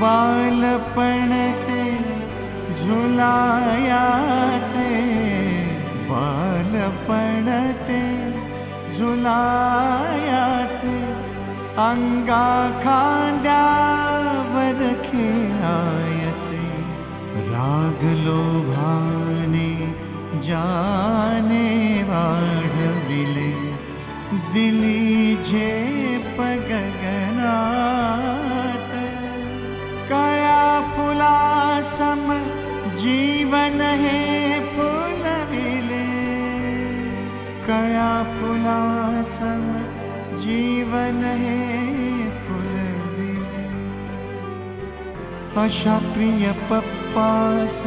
बालपण ते झुलायाचे बालपण ते झुलायाचे अंगा खांद्यावर रागलो भाने जाने वाढविले दिली झेप गगनात। काळ्या फुलासम जीवन हे फुलविले काळ्या फुलासम जीवन हे फुलविले अशा प्रिय पप्पास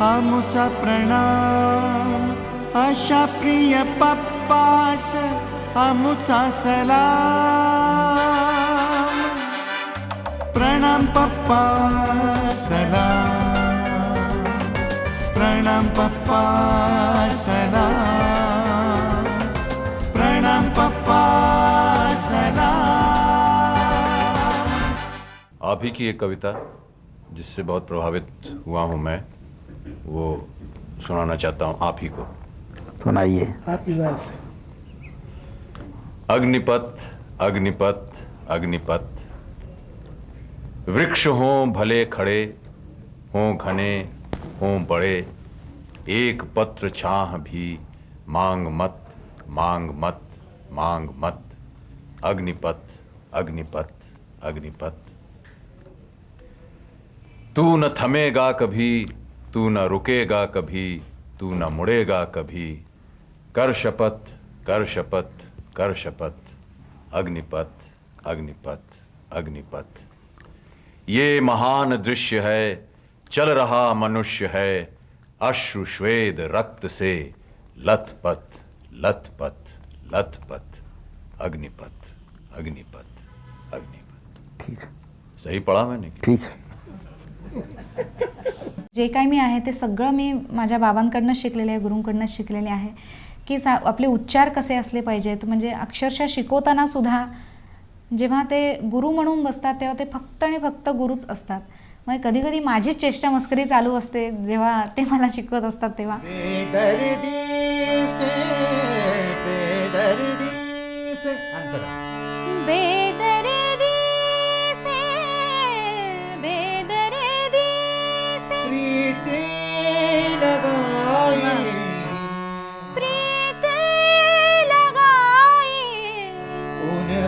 आमुचा प्रणाम। अशा प्रिय पप्पास, आमुचा सलाम। प्रणाम पप्पा, सलाम। प्रणाम पप्पा, सलाम। प्रणाम पप्पा, सलाम। आप ही की एक कविता। जिससे बहुत प्रभावित हुआ हूँ मैं वो सुनाना चाहता हूँ आप ही को। सुनाइए। अग्निपथ अग्निपथ अग्निपथ। वृक्ष हों भले खड़े हों घने हों बड़े एक पत्र छाह भी मांग मत मांग मत मांग मत। अग्निपथ अग्निपथ अग्निपथ। तू न थमेगा कभी तू न रुकेगा कभी तू न मुड़ेगा कभी। कर शपथ कर शपथ कर शपथ। अग्निपथ अग्निपथ अग्निपथ। ये महान दृश्य है चल रहा मनुष्य है अश्रु श्वेद रक्त से। लथपथ लथपथ लथपथ। अग्निपथ अग्निपथ अग्निपथ। ठीक है। सही पढ़ा मैंने ठीक है। जे काय मी आहे ते सगळं मी माझ्या बाबांकडनं शिकलेले आहे गुरूंकडनं शिकलेले आहे. की सा आपले उच्चार कसे असले पाहिजेत? म्हणजे अक्षरशः शिकवताना सुद्धा जेव्हा ते गुरु म्हणून बसतात तेव्हा ते फक्त आणि फक्त गुरुच असतात. मग कधी कधी माझीच चेष्टा मस्करी चालू असते जेव्हा ते मला शिकवत असतात तेव्हा. बेदर्दी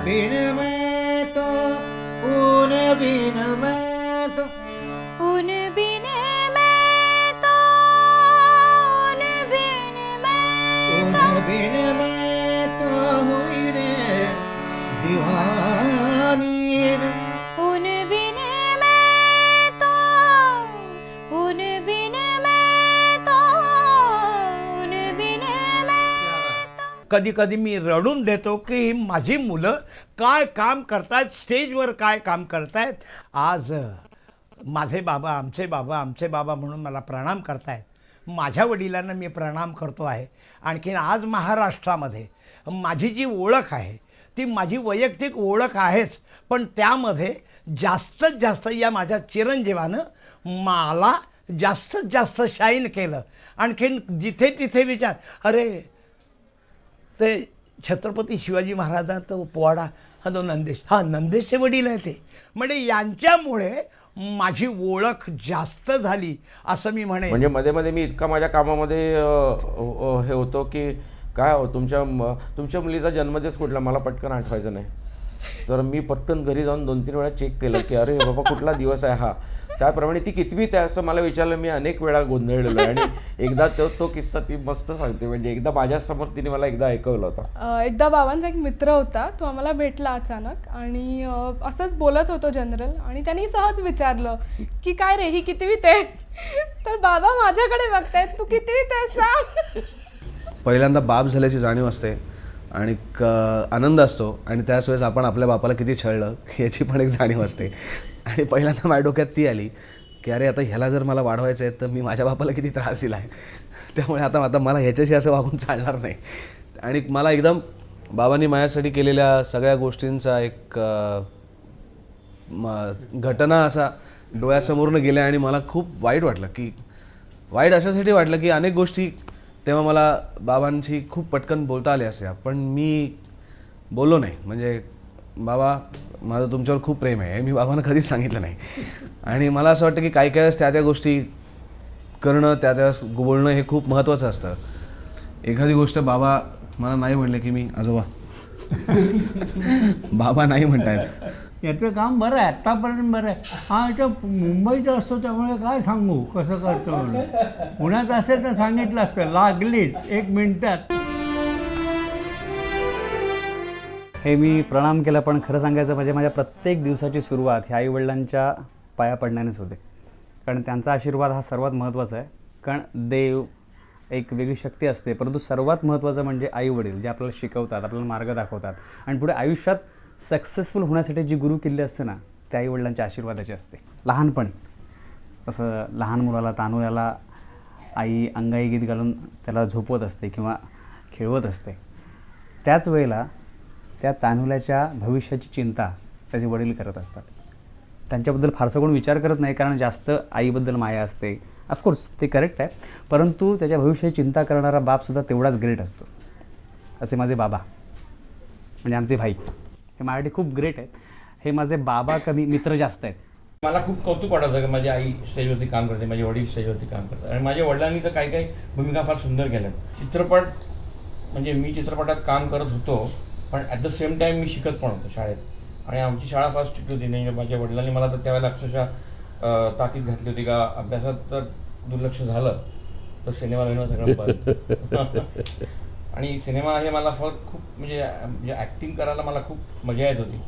beni कधी कधी मी रडून देतो की माझी मुलं काय काम करतायत स्टेजवर काय काम करतायत. आज माझे बाबा आमचे बाबा आमचे बाबा म्हणून मला प्रणाम करतायत. माझ्या वडिलांना मी प्रणाम करतो आहे. आणखीन आज महाराष्ट्रामध्ये माझी जी ओळख आहे ती माझी वैयक्तिक ओळख आहेच पण त्यामध्ये जास्तीत जास्त या माझ्या चिरंजीवानं मला जास्तीत जास्त शाईन केलं. आणखीन जिथे तिथे विचार अरे ते छत्रपती शिवाजी महाराजांचा पोवाडा हा जो नंदेश हा नंदेशचे वडील आहे ते. म्हणजे यांच्यामुळे माझी ओळख जास्त झाली असं मी म्हणे म्हणजे मध्ये मध्ये मी इतका माझ्या कामामध्ये हे होतो की काय हो तुमच्या तुमच्या मुलीचा जन्मदिवस कुठला? मला पटकन आठवायचं नाही. तर मी पटकन घरी जाऊन दोन तीन वेळा चेक केलं की अरे बाबा कुठला दिवस आहे हा? त्याप्रमाणे ती कितवीत आहे असं मला विचारलं मी अनेक वेळा गोंधळलेलो आहे. आणि एकदा तो तो किस्सा ती मस्त सांगते. म्हणजे एकदा माझ्यासमोर तिने मला एकदा ऐकवलं होता. एकदा बाबांचा एक मित्र होता. तो आम्हाला भेटला अचानक. आणि असंच बोलत होतो जनरल. आणि त्यांनी सहज विचारलं की काय रे ही कितवीत आहे तर बाबा माझ्याकडे बघतायत तू कितवीत आहे सांग पहिल्यांदा बाप झाल्याची जाणीव असते. आणि क आनंद असतो. आणि त्याच वेळेस आपण आपल्या बापाला किती छळलं याची पण एक जाणीव असते. आणि पहिल्यांदा माझ्या डोक्यात ती आली की अरे आता ह्याला जर मला वाढवायचं आहे तर मी माझ्या बापाला किती त्रास दिला आहे त्यामुळे आता आता मला ह्याच्याशी असं वागून चालणार नाही. आणि मला एकदम बाबांनी माझ्यासाठी केलेल्या सगळ्या गोष्टींचा एक म- घटना असा डोळ्यासमोरनं गेल्या आणि मला खूप वाईट वाटलं की वाईट अशासाठी वाटलं की अनेक गोष्टी तेव्हा मला बाबांशी खूप पटकन बोलता आले असे. पण मी बोललो नाही. म्हणजे बाबा माझं तुमच्यावर खूप प्रेम आहे. मी बाबांना कधीच सांगितलं नाही. आणि मला असं वाटतं की काही काही वेळेस त्या त्या गोष्टी करणं त्या त्या बोलणं हे खूप महत्त्वाचं असतं. एखादी गोष्ट बाबा मला नाही म्हणले की मी आजोबा. बाबा नाही म्हणतायत. याचं काम बरं आहे आत्तापर्यंत बरं आहे. हा इथं मुंबईत असतो त्यामुळे काय सांगू कसं करतो म्हणून. पुण्यात असेल तर सांगितलं असतं लागलीच एक मिनटात. हे मी प्रणाम केला पण खरं सांगायचं म्हणजे माझ्या प्रत्येक दिवसाची सुरुवात ह्या आईवडिलांच्या पाया पडण्यानेच होते. कारण त्यांचा आशीर्वाद हा सर्वात महत्त्वाचा आहे. कारण देव एक वेगळी शक्ती असते परंतु सर्वात महत्त्वाचं म्हणजे आईवडील जे आपल्याला शिकवतात आपल्याला मार्ग दाखवतात. आणि पुढे आयुष्यात सक्सेसफुल होण्यासाठी जी गुरु किल्ली असते ना त्या आईवडिलांच्या आशीर्वादाची असते. लहानपणी. तसं लहान मुलाला तानुयाला आई अंगाई गीत घालून त्याला झोपवत असते किंवा खेळवत असते. त्याच वेळेला त्या तानुल्याच्या भविष्याची चिंता त्याचे वडील करत असतात. त्यांच्याबद्दल फारसा कोण विचार करत नाही कारण जास्त आईबद्दल माया असते. ऑफकोर्स ते करेक्ट आहे. परंतु त्याच्या भविष्याची चिंता करणारा बापसुद्धा तेवढाच ग्रेट असतो. असे माझे बाबा. म्हणजे आमचे भाई. हे माझ्यासाठी खूप ग्रेट आहेत. हे माझे बाबा कमी मित्र जास्त आहेत. मला खूप कौतुक वाटायचं की माझी आई स्टेजवरती काम करते माझे वडील स्टेजवरती काम करतात. आणि माझ्या वडिलांनी तर काही काही भूमिका फार सुंदर केल्या चित्रपट म्हणजे मी चित्रपटात काम करत होतो पण ॲट द सेम टाईम मी शिकत पण होतो शाळेत. आणि आमची शाळा फार स्ट्रिक्ट होती. नाही माझ्या वडिलांनी मला तर त्यावेळेला अक्षरशः ताकीद घातली होती का अभ्यासात जर दुर्लक्ष झालं तर सिनेमा विनेमा सगळं आणि सिनेमा हे मला फार खूप म्हणजे म्हणजे ॲक्टिंग करायला मला खूप मजा येत होती.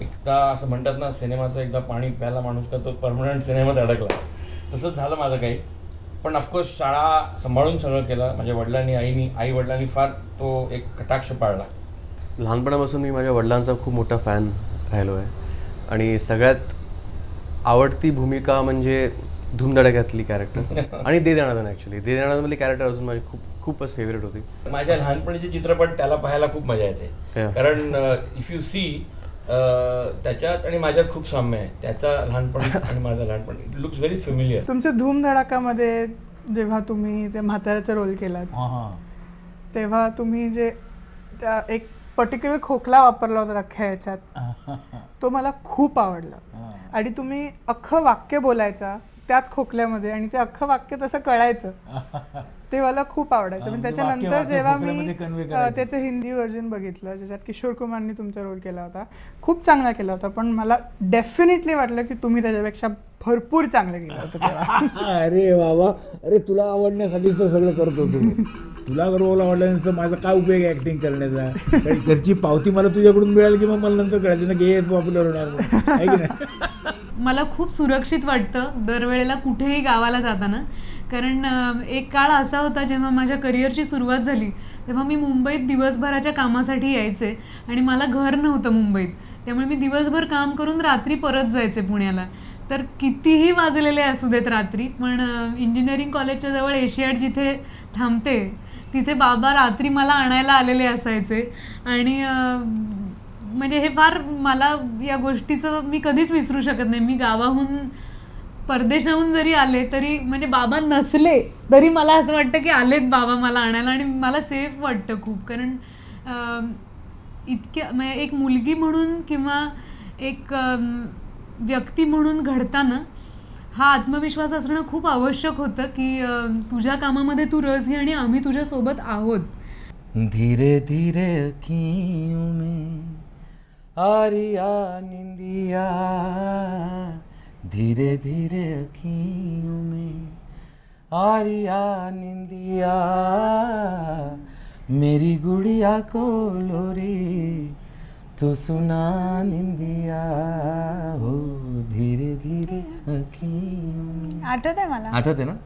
एकदा असं म्हणतात ना सिनेमाचं एकदा पाणी प्यायला माणूस का तो परमनंट सिनेमात अडकला. तसंच झालं माझं काही. पण ऑफकोर्स शाळा सांभाळून सगळं केलं. माझ्या वडिलांनी आईनी आई वडिलांनी फार तो एक कटाक्ष पाळला. लहानपणापासून मी माझ्या वडिलांचा खूप मोठा फॅन राहिलो आहे आणि सगळ्यात आवडती भूमिका म्हणजे धूमधडाक्यातली कॅरेक्टर आणि दे दणादन ॲक्च्युली दे दणादनमधली कॅरेक्टर अजून माझी खूप खूपच फेवरेट होती. माझ्या लहानपणीचे चित्रपट त्याला पाहायला खूप मजा येते. कारण इफ यू सी त्याच्यात आणि माझ्यात खूप साम्य आहे. त्याचा लहानपण आणि माझं लहानपण. इट लुक्स व्हेरी फेमिलियर तुमच्या धूमधडाकामध्ये जेव्हा तुम्ही ते म्हाताऱ्याचा रोल केलात हां हां. तेव्हा तुम्ही जे त्या एक पर्टिक्युलर खोकला वापरला होता अख्ख्या ह्याच्यात तो मला खूप आवडला. आणि तुम्ही अख्खं वाक्य बोलायचा त्याच खोकल्यामध्ये आणि ते अख्खं वाक्य तसं कळायचं. ते मला खूप आवडायचं. पण म्हणजे त्याच्यानंतर जेव्हा मी. त्याचं हिंदी व्हर्जन बघितलं ज्याच्यात किशोर कुमारनी तुमचा रोल केला होता. खूप चांगला केला होता. पण मला डेफिनेटली वाटलं की तुम्ही त्याच्यापेक्षा भरपूर चांगलं केलं होतं अरे बाबा. अरे तुला आवडण्यासाठीच तर सगळं करतो तू तुला रोल आवडल्यानंतर माझा काय उपयोग आहे ऍक्टिंग करण्याचा? कारण घरची पावती मला तुझ्याकडून मिळाली की मग मला नंतर कळायचं ना की हे पॉप्युलर होणार म्हणून. आहे की नाही? मला खूप सुरक्षित वाटतं दरवेळेला कुठेही गावाला जाताना. कारण एक काळ असा होता जेव्हा माझ्या करिअरची सुरुवात झाली तेव्हा मी मुंबईत दिवसभराच्या कामासाठी यायचे आणि मला घर नव्हतं मुंबईत. त्यामुळे मी दिवसभर काम करून रात्री परत जायचे पुण्याला. तर कितीही वाजलेले असू देत रात्री पण इंजिनिअरिंग कॉलेजच्या जवळ एशियाड जिथे थांबते तिथे बाबा रात्री मला आणायला आलेले असायचे. आणि म्हणजे हे फार मला या गोष्टीचं मी कधीच विसरू शकत नाही. मी गावाहून परदेशाहून जरी आले तरी म्हणजे बाबा नसले तरी मला असं वाटतं की आलेत बाबा मला आणायला आणि मला सेफ वाटतं खूप. कारण इतक्या म्हणजे एक मुलगी म्हणून किंवा एक व्यक्ती म्हणून घडताना हा आत्मविश्वास असणं खूप आवश्यक होतं की तुझ्या कामामध्ये तू रस घे आणि आम्ही तुझ्यासोबत आहोत. धीरे धीरे में आरिया निंदिया धीरे धीरे अखियों में आरिया निंदिया मेरी गुड़िया को लोरी तो सुना निंदिया हो धीरे धीरे अखियों में। आठवत आहे मला? आठवत है ना?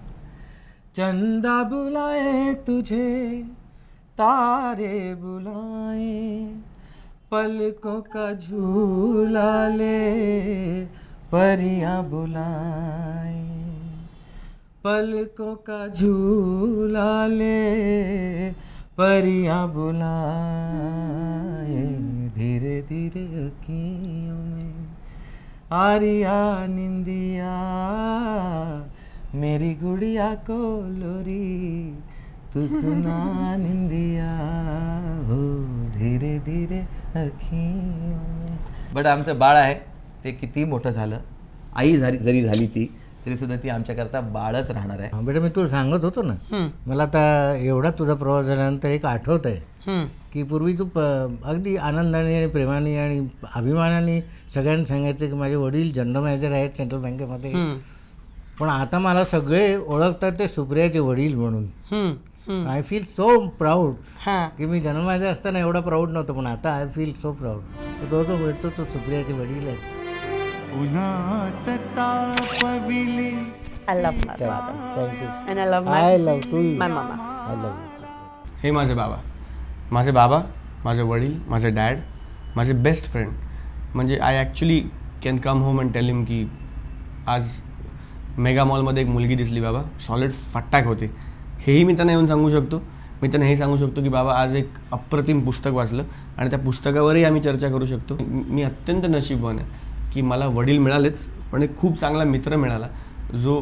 चंदा बुलाए तुझे तारे बुलाए पलकों का झूला ले परियाँ बुलाए पलकों का झूला ले परियाँ बुलाए धीरे धीरे अखियों में आरिया निंदिया मेरी गुड़िया को लोरी तू सुना निंदिया हो धीरे धीरे अखियों में। बट आमचं बाळ आहे ते किती मोठं झालं आई झाली जरी झाली ती तरी सुद्धा ती आमच्याकरता बाळच राहणार आहे. हा, बेटा मी तुला सांगत होतो ना मला आता एवढा तुझा प्रवास झाल्यानंतर एक आठवत आहे की पूर्वी तू अगदी आनंदाने आणि प्रेमाने आणि अभिमानाने सगळ्यांना सांगायचं की माझे वडील जनरल मॅनेजर आहेत सेंट्रल बँकेमध्ये पण आता मला सगळे ओळखतात ते सुप्रियाचे वडील म्हणून. आय फील सो प्राऊड की मी जनरल मॅनेजर असताना एवढा प्राऊड नव्हतं पण आता आय फील सो प्राऊड तो जो भेटतो तो सुप्रियाचे वडील आहेत. I love my father. Thank you. And I love my, I love too. my mama. I love you. हे माझे बाबा माझे बाबा माझे वडील माझे डॅड माझे बेस्ट फ्रेंड म्हणजे I actually can come home and tell him की आज मेगा मॉलमध्ये एक मुलगी दिसली बाबा सॉलिड फट्टाक होते हेही मी त्यांना येऊन सांगू शकतो मी त्यांना हे सांगू शकतो की बाबा आज एक अप्रतिम पुस्तक वाचलं आणि त्या पुस्तकावरही आम्ही चर्चा करू शकतो मी अत्यंत नशीबवान आहे की मला वडील मिळालेच पण एक खूप चांगला मित्र मिळाला जो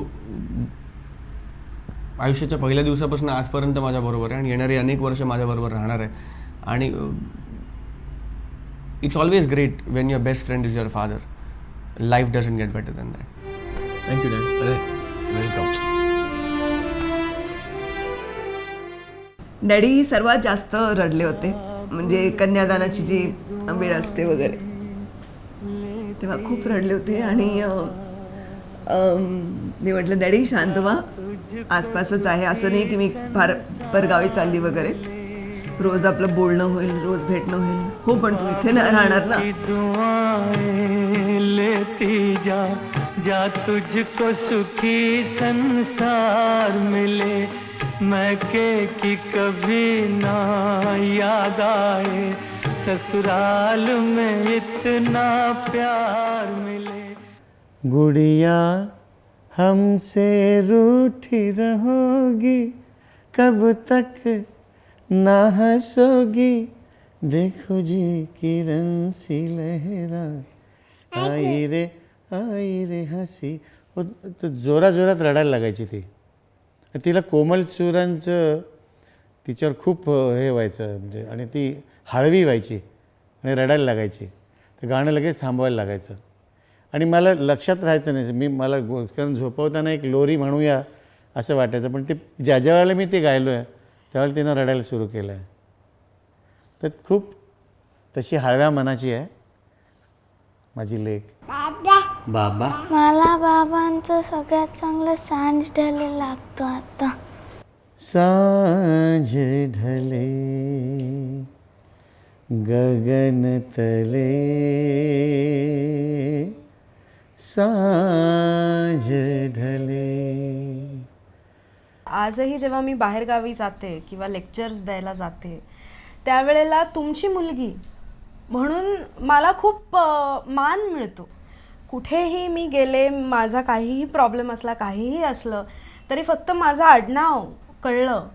आयुष्याच्या पहिल्या दिवसापासून आजपर्यंत माझ्याबरोबर आहे आणि येणारी अनेक वर्ष माझ्याबरोबर राहणार आहे. आणि it's always great when your best friend is your father life doesn't get better than that thank you dad welcome daddy सर्वात जास्त रडले होते. म्हणजे कन्यादानाची जी वेळ असते वगैरे. तेव्हा खूप रडले होते आणि मी म्हटलं डॅडी शांत व्हा आसपासच आहे. असं नाही की मी फार परगावी चालली वगैरे. रोज आपलं बोलणं होईल रोज भेटणं होईल. हो पण तू इथे ना राहणार ना. लेती जा जा तुझको सुखी संसार मिले मैके की कभी ना याद आए। ससुराल में इतना प्यार मिले। गुड़िया हमसे रूठी रहोगी कब तक ना हंसोगी। देखो जी किरण सी लहरा। आई रे आई रे हसी। हो, त- जोरा जोरात रडायला लागायची ती. तिला कोमल सुरांचं तिच्यावर खूप हे व्हायचं म्हणजे आणि ती हळवी व्हायची आणि रडायला लागायची. ते गाणं लगेच थांबवायला लागायचं. आणि मला लक्षात राहायचं नाही मी मला गो कारण झोपवताना एक लोरी म्हणूया असं वाटायचं पण ते ज्या ज्या वेळेला मी ते गायलो आहे त्यावेळेला तिनं रडायला सुरू केलं आहे तर खूप तशी हळव्या मनाची आहे माझी लेख. बाबा. मला बाबांचं सगळ्यात चांगलं सांज ढले लागतो आता. सांझ ढले. गगन तले सांझ ढले. आजही जेव्हा मी बाहेरगावी जाते किंवा लेक्चर्स द्यायला जाते त्यावेळेला तुमची मुलगी म्हणून मला खूप मान मिळतो. कुठेही मी गेले माझा काहीही प्रॉब्लेम असला काहीही असलं तरी फक्त माझं आडनाव कळलं.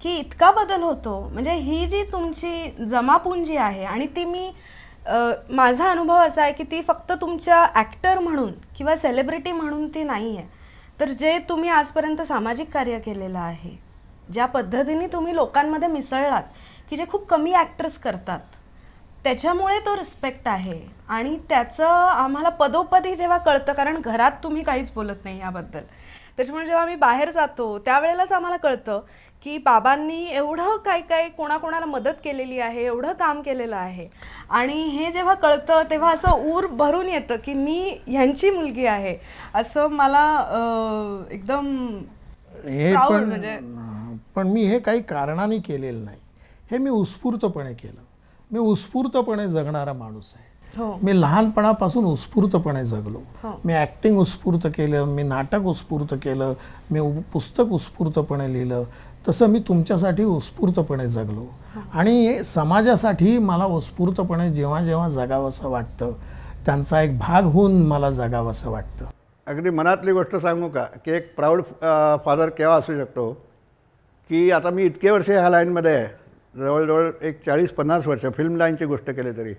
की इतका बदल होतो. म्हणजे ही जी तुमची जमापुंजी आहे आणि ती मी माझा अनुभव असा आहे की ती फक्त तुमच्या ॲक्टर म्हणून किंवा सेलिब्रिटी म्हणून ती नाही आहे तर जे तुम्ही आजपर्यंत सामाजिक कार्य केलेलं आहे ज्या पद्धतीने तुम्ही लोकांमध्ये मिसळलात की जे खूप कमी ॲक्टर्स करतात त्याच्यामुळे तो रिस्पेक्ट आहे आणि त्याचं आम्हाला पदोपदी जेव्हा कळतं कारण घरात तुम्ही काहीच बोलत नाही याबद्दल. त्याच्यामुळे जेव्हा आम्ही बाहेर जातो त्यावेळेलाच आम्हाला कळतं की बाबांनी एवढं काय काय कोणाकोणाला मदत केलेली आहे एवढं काम केलेलं आहे. आणि हे जेव्हा कळतं तेव्हा असं ऊर भरून येतं की मी ह्यांची मुलगी आहे. असं मला अं, एकदम हे proud पण म्हणजे पण मी हे काही कारणाने केलेलं नाही. हे मी उत्स्फूर्तपणे केलं. मी उत्स्फूर्तपणे जगणारा माणूस आहे. मी लहानपणापासून उत्स्फूर्तपणे जगलो. हो. मी ॲक्टिंग उत्स्फूर्त केलं मी नाटक उत्स्फूर्त केलं मी उ- पुस्तक उत्स्फूर्तपणे लिहिलं तसं मी तुमच्यासाठी उत्स्फूर्तपणे जगलो. आणि समाजासाठी मला उत्स्फूर्तपणे जेव्हा जेव्हा जगावंसं वाटतं त्यांचा एक भाग होऊन मला जगावंसं वाटतं. अगदी मनातली गोष्ट सांगू का की एक प्राऊड फादर केव्हा असू शकतो की आता मी इतके वर्ष ह्या लाईनमध्ये आहे जवळजवळ एक चाळीस पन्नास वर्ष फिल्म लाईनची गोष्ट केली तरी.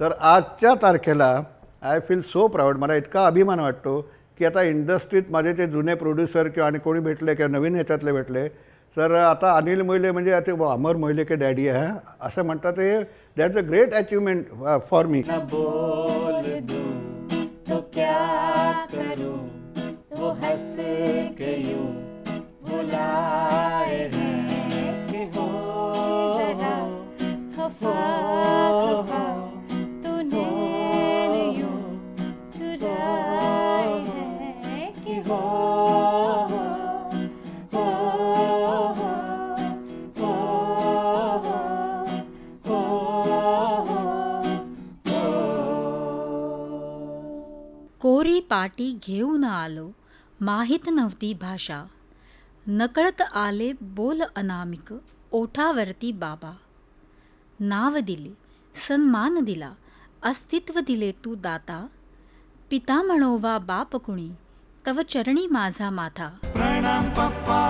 तर आजच्या तारखेला आय फील सो प्राऊड मला इतका अभिमान वाटतो की आता इंडस्ट्रीत माझे ते जुने प्रोड्युसर किंवा आणि कोणी भेटले किंवा नवीन ह्याच्यातले भेटले तर आता अनिल मोहिले म्हणजे आता व अमर मोहिले के डॅडी आहे हा. असं म्हणतात ते that's a great achievement for me बोल पाटी घेऊन आलो. माहीत नव्हती भाषा. नकळत आले बोल अनामिक ओठावरती बाबा. नाव दिले सन्मान दिला अस्तित्व दिले तू दाता. पिता म्हणोवा बाप कुणी तव चरणी माझा माथा. प्रणाम पप्पा